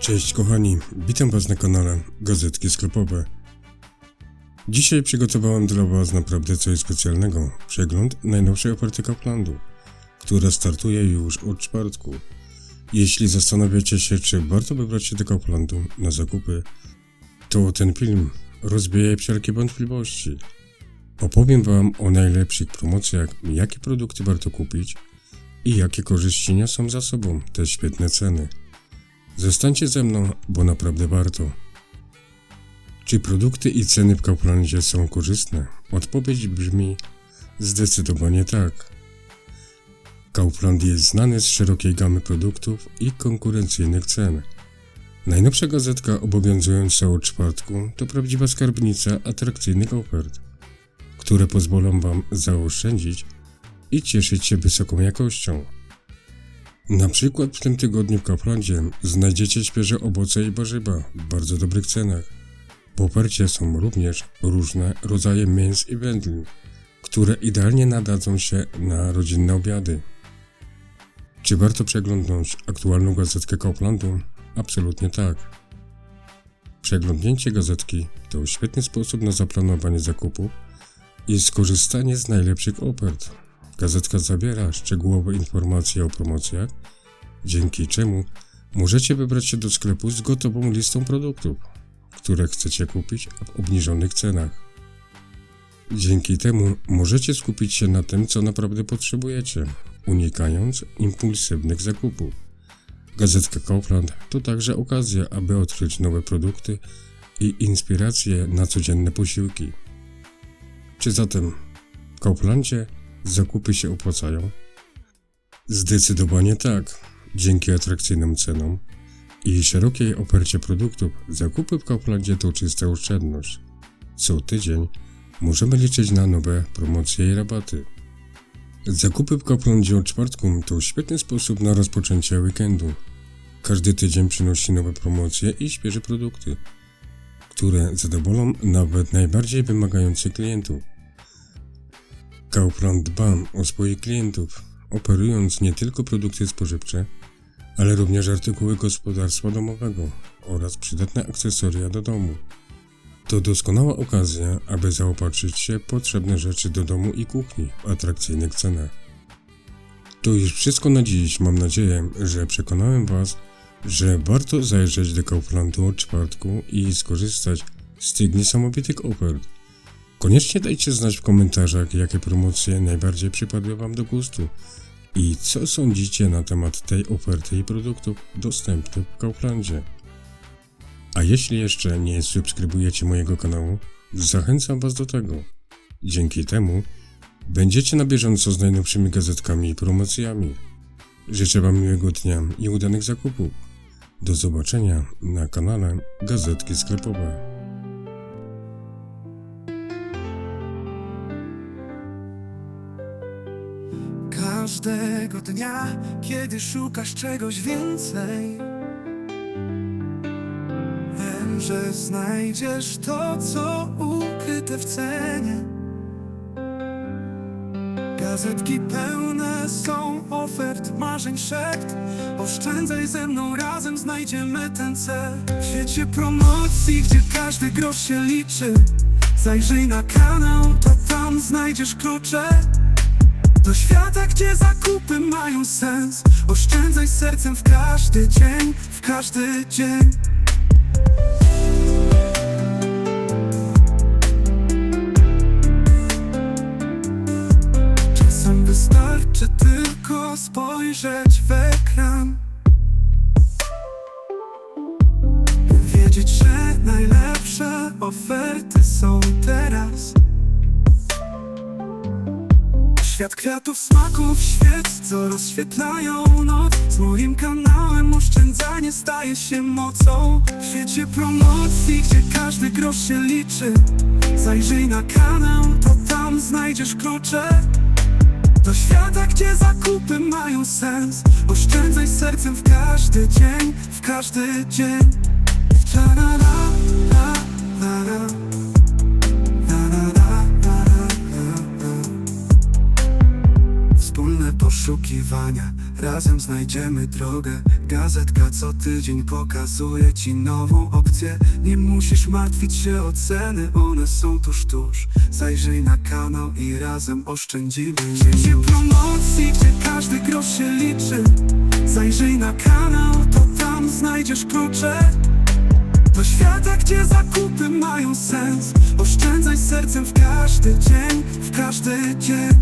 Cześć kochani, witam was na kanale Gazetki Sklepowe. Dzisiaj przygotowałem dla was naprawdę coś specjalnego. Przegląd najnowszej oferty Kauflandu, która startuje już od czwartku. Jeśli zastanawiacie się, czy warto wybrać się do Kauflandu na zakupy, to ten film rozbije wszelkie wątpliwości. Opowiem wam o najlepszych promocjach, jakie produkty warto kupić i jakie korzyści niosą za sobą te świetne ceny. Zostańcie ze mną, bo naprawdę warto. Czy produkty i ceny w Kauflandzie są korzystne? Odpowiedź brzmi zdecydowanie tak. Kaufland jest znany z szerokiej gamy produktów i konkurencyjnych cen. Najnowsza gazetka obowiązująca od czwartku to prawdziwa skarbnica atrakcyjnych ofert, które pozwolą Wam zaoszczędzić i cieszyć się wysoką jakością. Na przykład w tym tygodniu w Kauflandzie znajdziecie świeże owoce i warzywa w bardzo dobrych cenach. W ofercie są również różne rodzaje mięs i wędlin, które idealnie nadadzą się na rodzinne obiady. Czy warto przeglądnąć aktualną gazetkę Kauflandu? Absolutnie tak. Przeglądnięcie gazetki to świetny sposób na zaplanowanie zakupów i skorzystanie z najlepszych ofert. Gazetka zawiera szczegółowe informacje o promocjach, dzięki czemu możecie wybrać się do sklepu z gotową listą produktów, które chcecie kupić w obniżonych cenach. Dzięki temu możecie skupić się na tym, co naprawdę potrzebujecie, unikając impulsywnych zakupów. Gazetka Kaufland to także okazja, aby odkryć nowe produkty i inspiracje na codzienne posiłki. Czy zatem w Kauflandzie zakupy się opłacają? Zdecydowanie tak. Dzięki atrakcyjnym cenom i szerokiej ofercie produktów, zakupy w Kauflandzie to czysta oszczędność. Co tydzień możemy liczyć na nowe promocje i rabaty. Zakupy w Kauflandzie od czwartku to świetny sposób na rozpoczęcie weekendu. Każdy tydzień przynosi nowe promocje i świeże produkty, które zadowolą nawet najbardziej wymagających klientów. Kaufland dba o swoich klientów, oferując nie tylko produkty spożywcze, ale również artykuły gospodarstwa domowego oraz przydatne akcesoria do domu. To doskonała okazja, aby zaopatrzyć się w potrzebne rzeczy do domu i kuchni w atrakcyjnych cenach. To już wszystko na dziś. Mam nadzieję, że przekonałem Was, że warto zajrzeć do Kauflandu od czwartku i skorzystać z tych niesamowitych ofert. Koniecznie dajcie znać w komentarzach, jakie promocje najbardziej przypadły Wam do gustu i co sądzicie na temat tej oferty i produktów dostępnych w Kauflandzie. A jeśli jeszcze nie subskrybujecie mojego kanału, zachęcam Was do tego. Dzięki temu będziecie na bieżąco z najnowszymi gazetkami i promocjami. Życzę Wam miłego dnia i udanych zakupów. Do zobaczenia na kanale Gazetki Sklepowe. Każdego dnia, kiedy szukasz czegoś więcej. Wiem, że znajdziesz to, co ukryte w cenie. Gazetki pełne są ofert, marzeń, szept. Oszczędzaj ze mną, razem znajdziemy ten cel. W świecie promocji, gdzie każdy grosz się liczy Zajrzyj na kanał, to tam znajdziesz klucze do świata, gdzie zakupy mają sens. Oszczędzaj sercem w każdy dzień, w każdy dzień. Czasem wystarczy tylko spojrzeć Świat kwiatów, smaków, świec, co rozświetlają noc. Z moim kanałem oszczędzanie staje się mocą. W świecie promocji, gdzie każdy grosz się liczy. Zajrzyj na kanał, to tam znajdziesz klucze Do świata, gdzie zakupy mają sens. Oszczędzaj sercem w każdy dzień, w każdy dzień. Ra-ra-ra. Poszukiwania. Razem znajdziemy drogę. Gazetka co tydzień pokazuje ci nową opcję. Nie musisz martwić się o ceny, one są tuż tuż. Zajrzyj na kanał i razem oszczędzimy Życie promocji, gdzie każdy grosz się liczy. Zajrzyj na kanał, to tam znajdziesz klucze. Do świata, gdzie zakupy mają sens. Oszczędzaj sercem w każdy dzień, w każdy dzień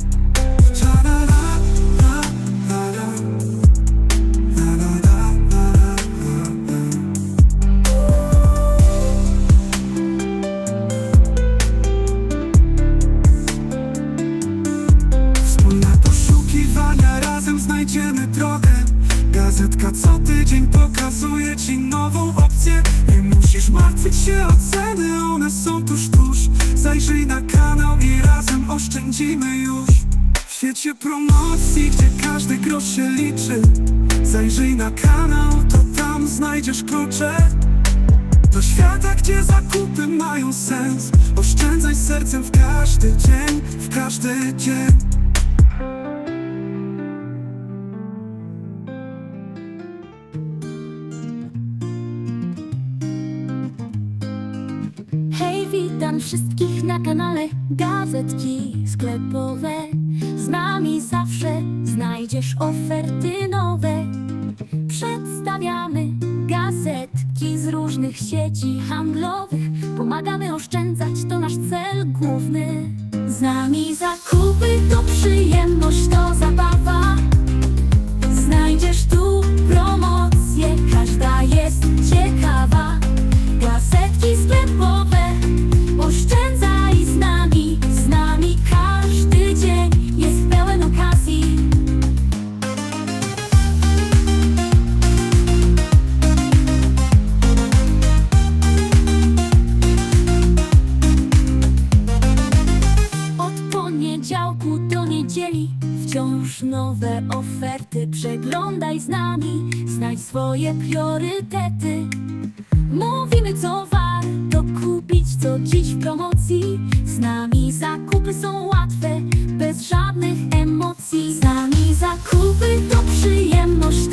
razem znajdziemy drogę. Gazetka co tydzień pokazuje ci nową opcję. Nie musisz martwić się o ceny, one są tuż tuż. Zajrzyj na kanał i razem oszczędzimy już. W świecie promocji, gdzie każdy grosz się liczy Zajrzyj na kanał, to tam znajdziesz klucze. Do świata, gdzie zakupy mają sens. Oszczędzaj sercem w każdy dzień, w każdy dzień witam wszystkich na kanale Gazetki Sklepowe. Z nami zawsze znajdziesz oferty nowe. Przedstawiamy gazetki z różnych sieci handlowych. Pomagamy oszczędzać, to nasz cel główny. Z nami zakupy to przyjemność, to zabawa. Oferty. Przeglądaj z nami, znajdź swoje priorytety. Mówimy co warto kupić, co dziś w promocji. Z nami zakupy są łatwe, bez żadnych emocji. Z nami zakupy to przyjemność,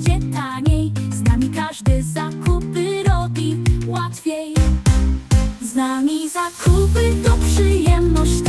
gdzie taniej. Z nami każdy zakupy robi łatwiej. Z nami zakupy to przyjemność,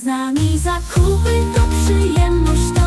Z nami zakupy to przyjemność,